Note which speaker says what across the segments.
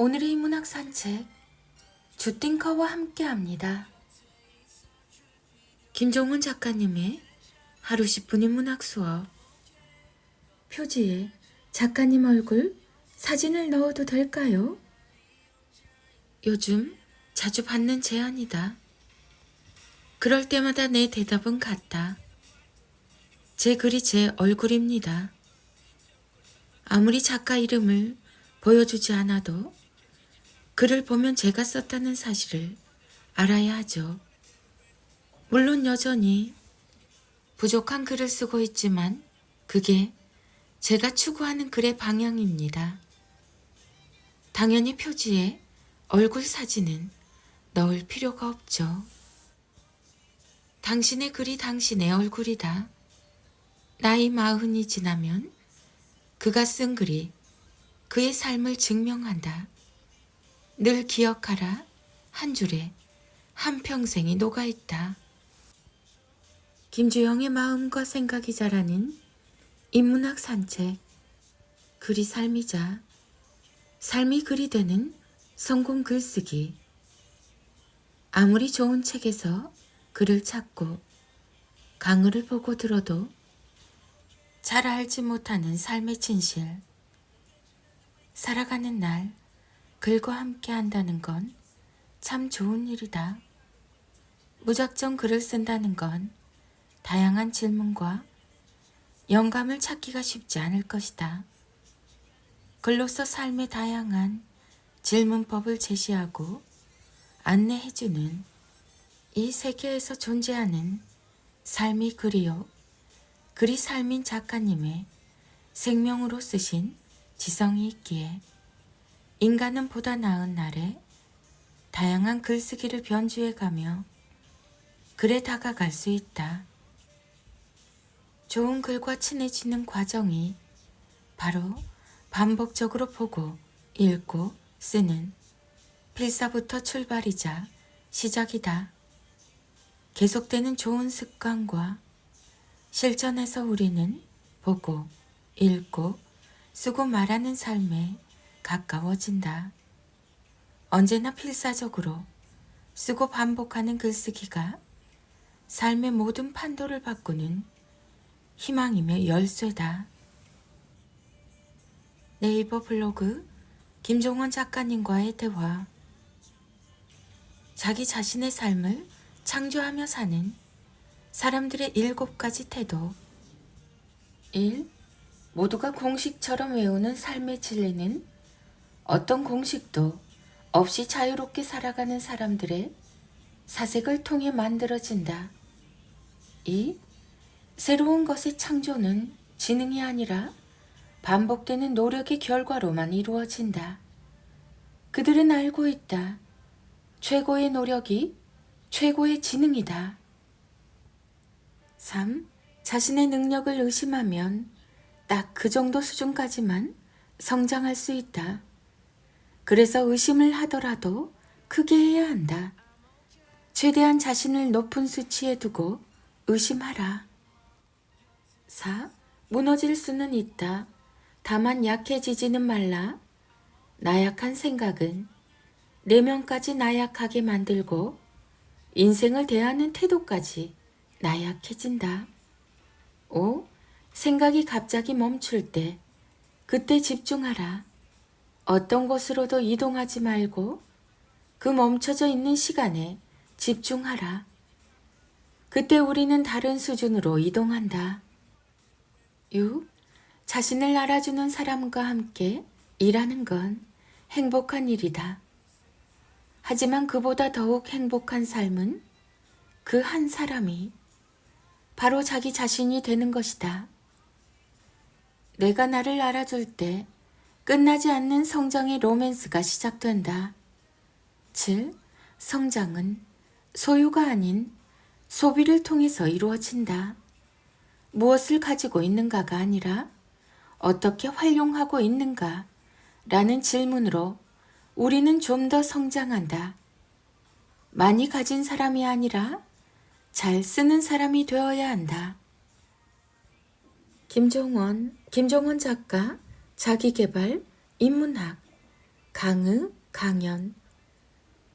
Speaker 1: 오늘의 인문학 산책 주띵커와 함께합니다. 김종훈 작가님의 하루 10분 인 문학 수업 표지에 작가님 얼굴 사진을 넣어도 될까요? 요즘 자주 받는 제안이다. 그럴 때마다 내 대답은 같다. 제 글이 제 얼굴입니다. 아무리 작가 이름을 보여주지 않아도 글을 보면 제가 썼다는 사실을 알아야 하죠. 물론 여전히 부족한 글을 쓰고 있지만 그게 제가 추구하는 글의 방향입니다. 당연히 표지에 얼굴 사진은 넣을 필요가 없죠. 당신의 글이 당신의 얼굴이다. 나이 마흔이 지나면 그가 쓴 글이 그의 삶을 증명한다. 늘 기억하라. 한 줄에 한 평생이 녹아있다. 김주영의 마음과 생각이 자라는 인문학 산책. 글이 삶이자 삶이 글이 되는 성공 글쓰기. 아무리 좋은 책에서 글을 찾고 강의를 보고 들어도 잘 알지 못하는 삶의 진실. 살아가는 날 글과 함께 한다는 건 참 좋은 일이다. 무작정 글을 쓴다는 건 다양한 질문과 영감을 찾기가 쉽지 않을 것이다. 글로서 삶의 다양한 질문법을 제시하고 안내해주는 이 세계에서 존재하는 삶이 글이요. 글이 삶인 작가님의 생명으로 쓰신 지성이 있기에 인간은 보다 나은 날에 다양한 글쓰기를 변주해가며 글에 다가갈 수 있다. 좋은 글과 친해지는 과정이 바로 반복적으로 보고 읽고 쓰는 필사부터 출발이자 시작이다. 계속되는 좋은 습관과 실전에서 우리는 보고 읽고 쓰고 말하는 삶에 가까워진다. 언제나 필사적으로 쓰고 반복하는 글쓰기가 삶의 모든 판도를 바꾸는 희망이며 열쇠다. 네이버 블로그 김종원 작가님과의 대화 자기 자신의 삶을 창조하며 사는 사람들의 일곱 가지 태도 1. 모두가 공식처럼 외우는 삶의 진리는 어떤 공식도 없이 자유롭게 살아가는 사람들의 사색을 통해 만들어진다. 2. 새로운 것의 창조는 지능이 아니라 반복되는 노력의 결과로만 이루어진다. 그들은 알고 있다. 최고의 노력이 최고의 지능이다. 3. 자신의 능력을 의심하면 딱 그 정도 수준까지만 성장할 수 있다. 그래서 의심을 하더라도 크게 해야 한다. 최대한 자신을 높은 수치에 두고 의심하라. 4. 무너질 수는 있다. 다만 약해지지는 말라. 나약한 생각은 내면까지 나약하게 만들고 인생을 대하는 태도까지 나약해진다. 5. 생각이 갑자기 멈출 때 그때 집중하라. 어떤 곳으로도 이동하지 말고 그 멈춰져 있는 시간에 집중하라. 그때 우리는 다른 수준으로 이동한다. 6. 자신을 알아주는 사람과 함께 일하는 건 행복한 일이다. 하지만 그보다 더욱 행복한 삶은 그 한 사람이 바로 자기 자신이 되는 것이다. 내가 나를 알아줄 때 끝나지 않는 성장의 로맨스가 시작된다. 7. 성장은 소유가 아닌 소비를 통해서 이루어진다. 무엇을 가지고 있는가가 아니라 어떻게 활용하고 있는가 라는 질문으로 우리는 좀 더 성장한다. 많이 가진 사람이 아니라 잘 쓰는 사람이 되어야 한다. 김종원, 김종원 작가, 자기개발, 인문학, 강의, 강연,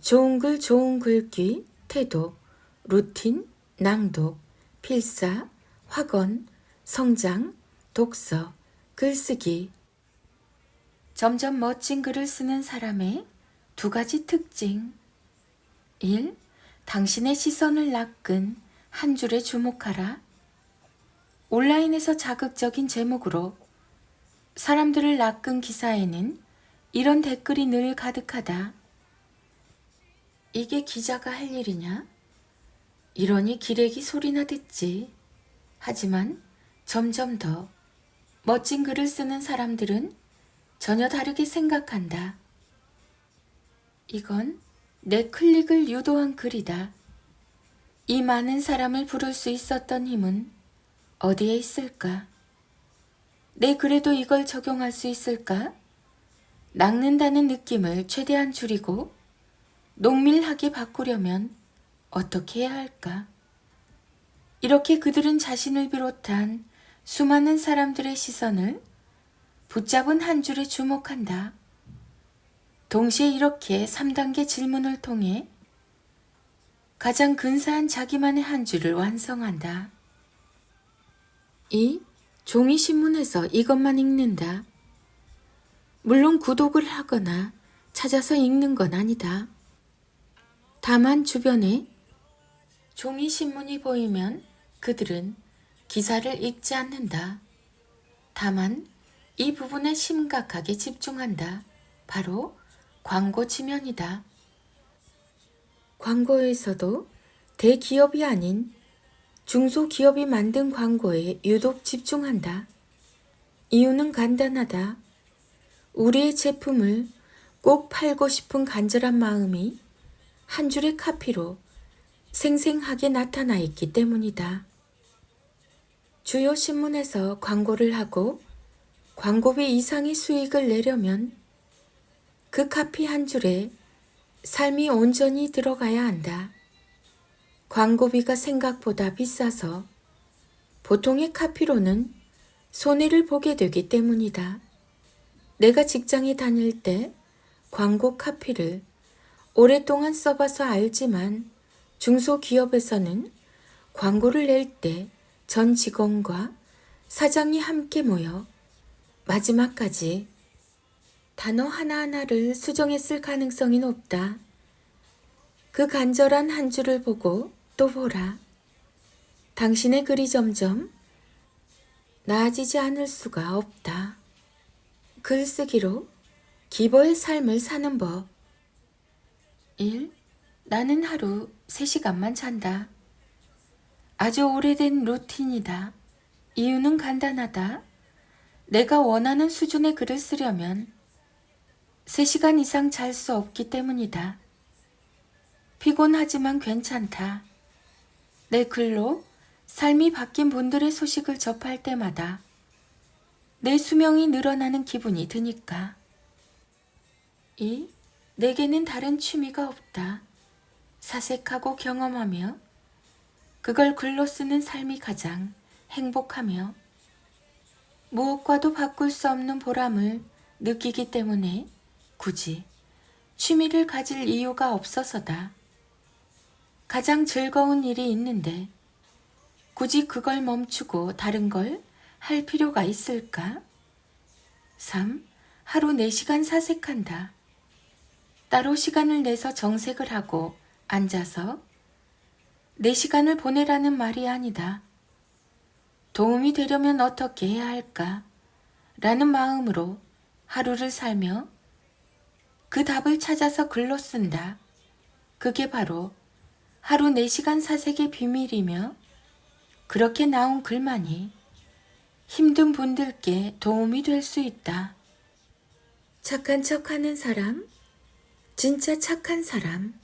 Speaker 1: 좋은 글, 좋은 글귀, 태도, 루틴, 낭독, 필사, 학원, 성장, 독서, 글쓰기. 점점 멋진 글을 쓰는 사람의 두 가지 특징. 1. 당신의 시선을 낚은 한 줄에 주목하라. 온라인에서 자극적인 제목으로 사람들을 낚은 기사에는 이런 댓글이 늘 가득하다. 이게 기자가 할 일이냐? 이러니 기레기 소리나 듣지. 하지만 점점 더 멋진 글을 쓰는 사람들은 전혀 다르게 생각한다. 이건 내 클릭을 유도한 글이다. 이 많은 사람을 부를 수 있었던 힘은 어디에 있을까? 내 글에도 이걸 적용할 수 있을까? 낚는다는 느낌을 최대한 줄이고 농밀하게 바꾸려면 어떻게 해야 할까? 이렇게 그들은 자신을 비롯한 수많은 사람들의 시선을 붙잡은 한 줄에 주목한다. 동시에 이렇게 3단계 질문을 통해 가장 근사한 자기만의 한 줄을 완성한다. 이 종이 신문에서 이것만 읽는다. 물론 구독을 하거나 찾아서 읽는 건 아니다. 다만 주변에 종이 신문이 보이면 그들은 기사를 읽지 않는다. 다만 이 부분에 심각하게 집중한다. 바로 광고 지면이다. 광고에서도 대기업이 아닌 중소기업이 만든 광고에 유독 집중한다. 이유는 간단하다. 우리의 제품을 꼭 팔고 싶은 간절한 마음이 한 줄의 카피로 생생하게 나타나 있기 때문이다. 주요 신문에서 광고를 하고 광고비 이상의 수익을 내려면 그 카피 한 줄에 삶이 온전히 들어가야 한다. 광고비가 생각보다 비싸서 보통의 카피로는 손해를 보게 되기 때문이다. 내가 직장에 다닐 때 광고 카피를 오랫동안 써봐서 알지만 중소기업에서는 광고를 낼 때 전 직원과 사장이 함께 모여 마지막까지 단어 하나하나를 수정했을 가능성이 높다. 그 간절한 한 줄을 보고 또 보라. 당신의 글이 점점 나아지지 않을 수가 없다. 글쓰기로 기버의 삶을 사는 법. 1. 나는 하루 3시간만 잔다. 아주 오래된 루틴이다. 이유는 간단하다. 내가 원하는 수준의 글을 쓰려면 3시간 이상 잘 수 없기 때문이다. 피곤하지만 괜찮다. 내 글로 삶이 바뀐 분들의 소식을 접할 때마다 내 수명이 늘어나는 기분이 드니까. 2. 내게는 다른 취미가 없다. 사색하고 경험하며 그걸 글로 쓰는 삶이 가장 행복하며 무엇과도 바꿀 수 없는 보람을 느끼기 때문에 굳이 취미를 가질 이유가 없어서다. 가장 즐거운 일이 있는데 굳이 그걸 멈추고 다른 걸 할 필요가 있을까? 3. 하루 4시간 사색한다. 따로 시간을 내서 정색을 하고 앉아서 내 시간을 보내라는 말이 아니다. 도움이 되려면 어떻게 해야 할까? 라는 마음으로 하루를 살며 그 답을 찾아서 글로 쓴다. 그게 바로 하루 4시간 사색의 비밀이며 그렇게 나온 글만이 힘든 분들께 도움이 될 수 있다. 착한 척 하는 사람, 진짜 착한 사람.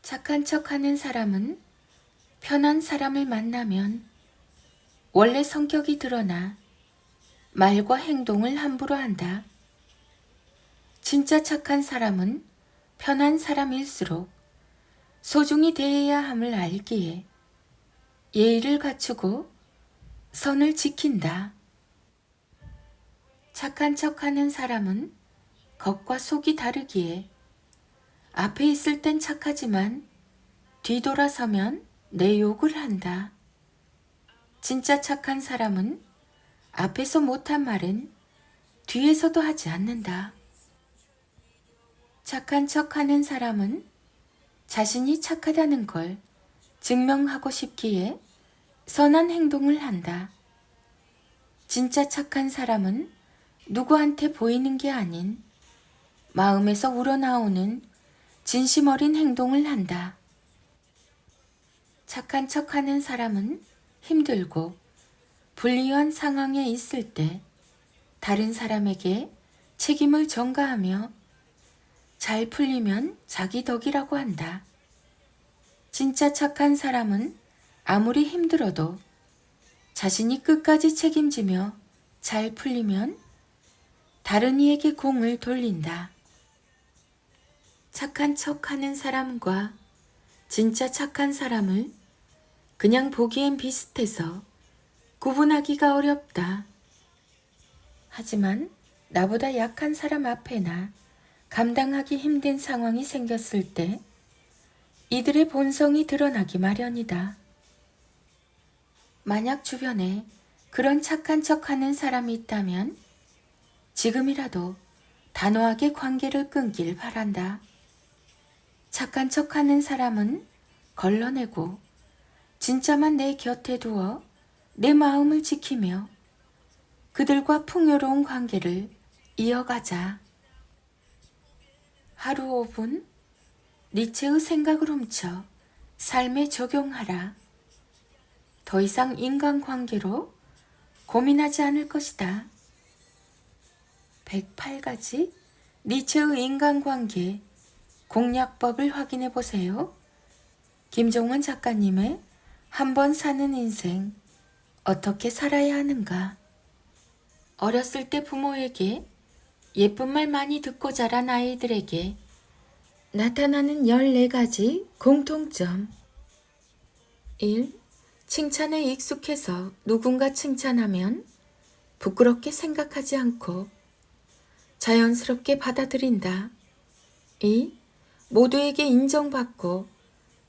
Speaker 1: 착한 척 하는 사람은 편한 사람을 만나면 원래 성격이 드러나 말과 행동을 함부로 한다. 진짜 착한 사람은 편한 사람일수록 소중히 대해야 함을 알기에 예의를 갖추고 선을 지킨다. 착한 척 하는 사람은 겉과 속이 다르기에 앞에 있을 땐 착하지만 뒤돌아서면 내 욕을 한다. 진짜 착한 사람은 앞에서 못한 말은 뒤에서도 하지 않는다. 착한 척 하는 사람은 자신이 착하다는 걸 증명하고 싶기에 선한 행동을 한다. 진짜 착한 사람은 누구한테 보이는 게 아닌 마음에서 우러나오는 진심 어린 행동을 한다. 착한 척 하는 사람은 힘들고 불리한 상황에 있을 때 다른 사람에게 책임을 전가하며 잘 풀리면 자기 덕이라고 한다. 진짜 착한 사람은 아무리 힘들어도 자신이 끝까지 책임지며 잘 풀리면 다른 이에게 공을 돌린다. 착한 척 하는 사람과 진짜 착한 사람을 그냥 보기엔 비슷해서 구분하기가 어렵다. 하지만 나보다 약한 사람 앞에나 감당하기 힘든 상황이 생겼을 때 이들의 본성이 드러나기 마련이다. 만약 주변에 그런 착한 척 하는 사람이 있다면 지금이라도 단호하게 관계를 끊길 바란다. 착한 척 하는 사람은 걸러내고 진짜만 내 곁에 두어 내 마음을 지키며 그들과 풍요로운 관계를 이어가자. 하루 5분 니체의 생각을 훔쳐 삶에 적용하라. 더 이상 인간관계로 고민하지 않을 것이다. 108가지 니체의 인간관계 공략법을 확인해 보세요. 김종원 작가님의 한 번 사는 인생 어떻게 살아야 하는가? 어렸을 때 부모에게 예쁜 말 많이 듣고 자란 아이들에게 나타나는 14가지 공통점 1. 칭찬에 익숙해서 누군가 칭찬하면 부끄럽게 생각하지 않고 자연스럽게 받아들인다. 2. 모두에게 인정받고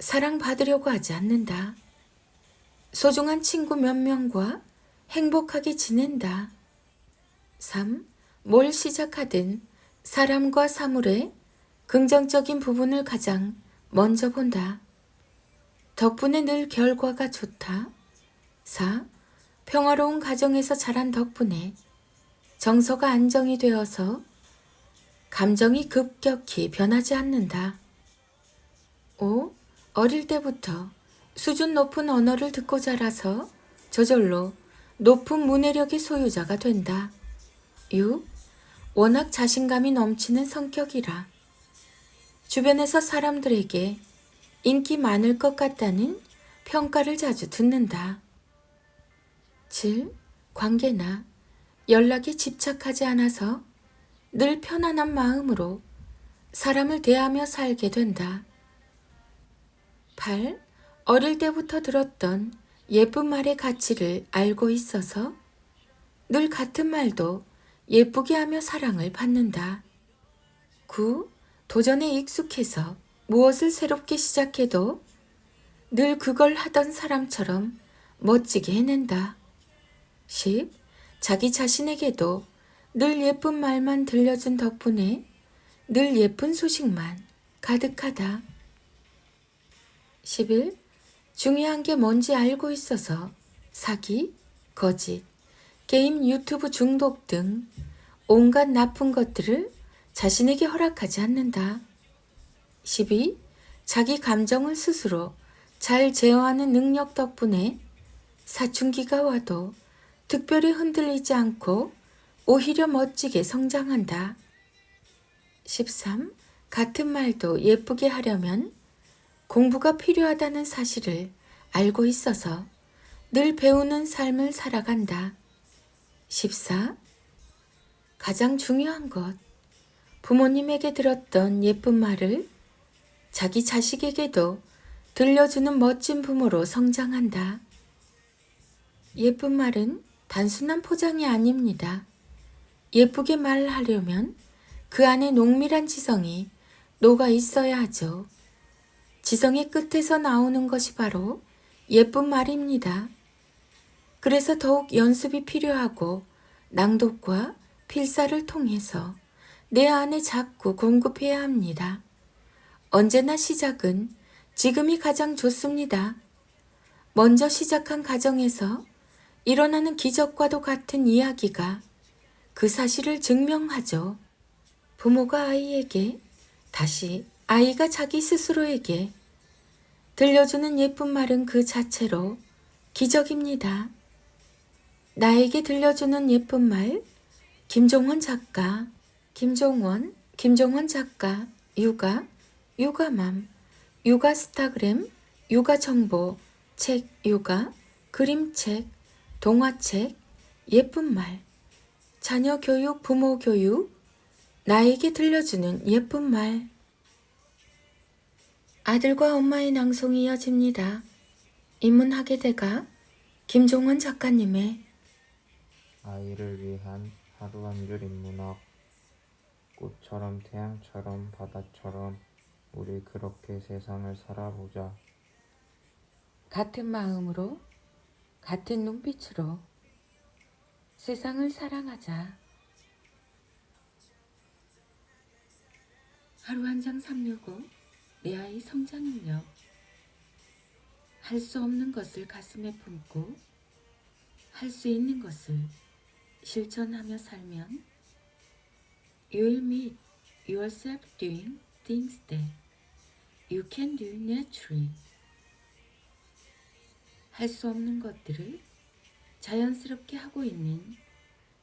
Speaker 1: 사랑받으려고 하지 않는다. 소중한 친구 몇 명과 행복하게 지낸다. 3. 뭘 시작하든 사람과 사물의 긍정적인 부분을 가장 먼저 본다. 덕분에 늘 결과가 좋다. 4. 평화로운 가정에서 자란 덕분에 정서가 안정이 되어서 감정이 급격히 변하지 않는다. 5. 어릴 때부터 수준 높은 언어를 듣고 자라서 저절로 높은 문해력의 소유자가 된다. 6. 워낙 자신감이 넘치는 성격이라 주변에서 사람들에게 인기 많을 것 같다는 평가를 자주 듣는다. 7. 관계나 연락에 집착하지 않아서 늘 편안한 마음으로 사람을 대하며 살게 된다. 8. 어릴 때부터 들었던 예쁜 말의 가치를 알고 있어서 늘 같은 말도 예쁘게 하며 사랑을 받는다. 9. 도전에 익숙해서 무엇을 새롭게 시작해도 늘 그걸 하던 사람처럼 멋지게 해낸다. 10. 자기 자신에게도 늘 예쁜 말만 들려준 덕분에 늘 예쁜 소식만 가득하다. 11. 중요한 게 뭔지 알고 있어서 사기, 거짓, 게임 유튜브 중독 등 온갖 나쁜 것들을 자신에게 허락하지 않는다. 12. 자기 감정을 스스로 잘 제어하는 능력 덕분에 사춘기가 와도 특별히 흔들리지 않고 오히려 멋지게 성장한다. 13. 같은 말도 예쁘게 하려면 공부가 필요하다는 사실을 알고 있어서 늘 배우는 삶을 살아간다. 14. 가장 중요한 것. 부모님에게 들었던 예쁜 말을 자기 자식에게도 들려주는 멋진 부모로 성장한다. 예쁜 말은 단순한 포장이 아닙니다. 예쁘게 말하려면 그 안에 농밀한 지성이 녹아 있어야 하죠. 지성의 끝에서 나오는 것이 바로 예쁜 말입니다. 그래서 더욱 연습이 필요하고 낭독과 필사를 통해서 내 안에 자꾸 공급해야 합니다. 언제나 시작은 지금이 가장 좋습니다. 먼저 시작한 가정에서 일어나는 기적과도 같은 이야기가 그 사실을 증명하죠. 부모가 아이에게 다시 아이가 자기 스스로에게 들려주는 예쁜 말은 그 자체로 기적입니다. 나에게 들려주는 예쁜 말, 김종원 작가, 김종원, 김종원 작가, 육아, 육아맘, 육아 스타그램, 육아 정보, 책 육아, 그림책, 동화책, 예쁜 말, 자녀 교육, 부모 교육, 나에게 들려주는 예쁜 말. 아들과 엄마의 낭송이 이어집니다. 인문학의 대가 김종원 작가님의
Speaker 2: 아이를 위한 하루 한 줄 인문학 꽃처럼 태양처럼 바다처럼 우리 그렇게 세상을 살아보자
Speaker 1: 같은 마음으로 같은 눈빛으로 세상을 사랑하자. 하루 한 장 365 내 아이 성장 능력 할 수 없는 것을 가슴에 품고 할 수 있는 것을 실천하며 살면 You will meet yourself doing things that you can do naturally. 할 수 없는 것들을 자연스럽게 하고 있는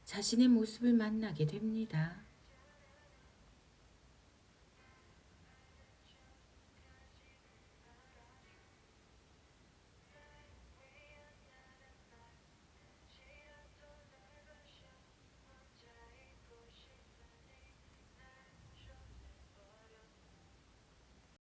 Speaker 1: 자신의 모습을 만나게 됩니다.